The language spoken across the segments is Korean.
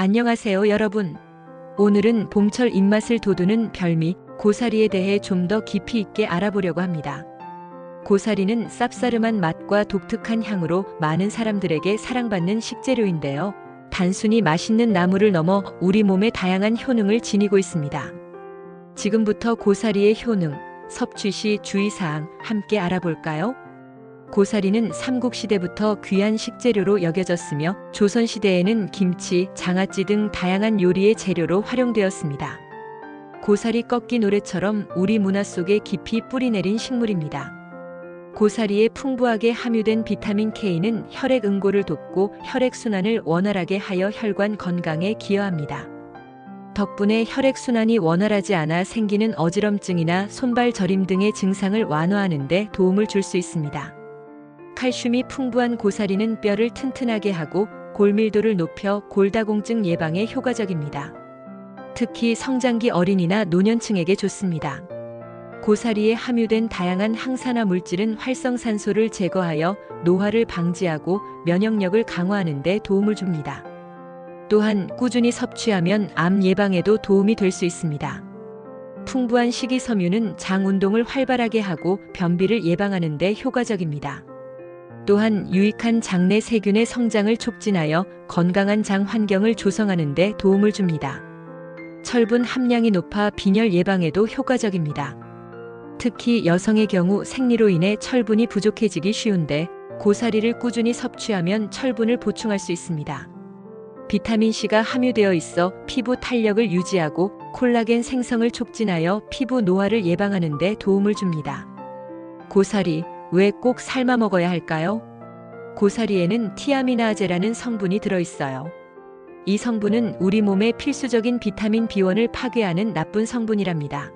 안녕하세요, 여러분. 오늘은 봄철 입맛을 돋우는 별미 고사리에 대해 좀 더 깊이 있게 알아보려고 합니다. 고사리는 쌉싸름한 맛과 독특한 향으로 많은 사람들에게 사랑받는 식재료인데요. 단순히 맛있는 나물을 넘어 우리 몸에 다양한 효능을 지니고 있습니다. 지금부터 고사리의 효능, 섭취 시 주의사항 함께 알아볼까요? 고사리는 삼국시대부터 귀한 식재료로 여겨졌으며 조선시대에는 김치, 장아찌 등 다양한 요리의 재료로 활용되었습니다. 고사리 꺾기 노래처럼 우리 문화 속에 깊이 뿌리내린 식물입니다. 고사리에 풍부하게 함유된 비타민 K는 혈액 응고를 돕고 혈액순환을 원활하게 하여 혈관 건강에 기여합니다. 덕분에 혈액순환이 원활하지 않아 생기는 어지럼증이나 손발 저림 등의 증상을 완화하는 데 도움을 줄 수 있습니다. 칼슘이 풍부한 고사리는 뼈를 튼튼하게 하고 골밀도를 높여 골다공증 예방에 효과적입니다. 특히 성장기 어린이나 노년층에게 좋습니다. 고사리에 함유된 다양한 항산화 물질은 활성산소를 제거하여 노화를 방지하고 면역력을 강화하는 데 도움을 줍니다. 또한 꾸준히 섭취하면 암 예방에도 도움이 될 수 있습니다. 풍부한 식이섬유는 장 운동을 활발하게 하고 변비를 예방하는 데 효과적입니다. 또한 유익한 장내 세균의 성장을 촉진하여 건강한 장 환경을 조성하는 데 도움을 줍니다. 철분 함량이 높아 빈혈 예방에도 효과적입니다. 특히 여성의 경우 생리로 인해 철분이 부족해지기 쉬운데 고사리를 꾸준히 섭취하면 철분을 보충할 수 있습니다. 비타민C가 함유되어 있어 피부 탄력을 유지하고 콜라겐 생성을 촉진하여 피부 노화를 예방하는 데 도움을 줍니다. 고사리, 왜 꼭 삶아 먹어야 할까요? 고사리에는 티아미나제라는 성분이 들어있어요. 이 성분은 우리 몸의 필수적인 비타민 B1을 파괴하는 나쁜 성분이랍니다.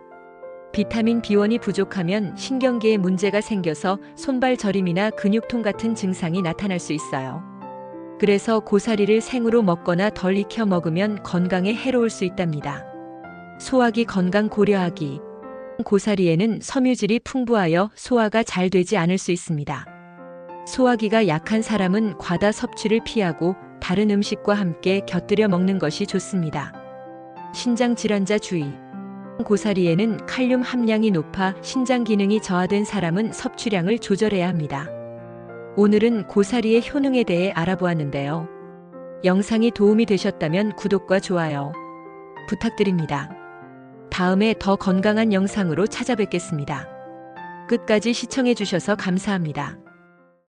비타민 B1이 부족하면 신경계에 문제가 생겨서 손발 저림이나 근육통 같은 증상이 나타날 수 있어요. 그래서 고사리를 생으로 먹거나 덜 익혀 먹으면 건강에 해로울 수 있답니다. 소화기 건강 고려하기. 고사리에는 섬유질이 풍부하여 소화가 잘 되지 않을 수 있습니다. 소화기가 약한 사람은 과다 섭취를 피하고 다른 음식과 함께 곁들여 먹는 것이 좋습니다. 신장 질환자 주의. 고사리에는 칼륨 함량이 높아 신장 기능이 저하된 사람은 섭취량을 조절해야 합니다. 오늘은 고사리의 효능에 대해 알아보았는데요. 영상이 도움이 되셨다면 구독과 좋아요 부탁드립니다. 다음에 더 건강한 영상으로 찾아뵙겠습니다. 끝까지 시청해주셔서 감사합니다.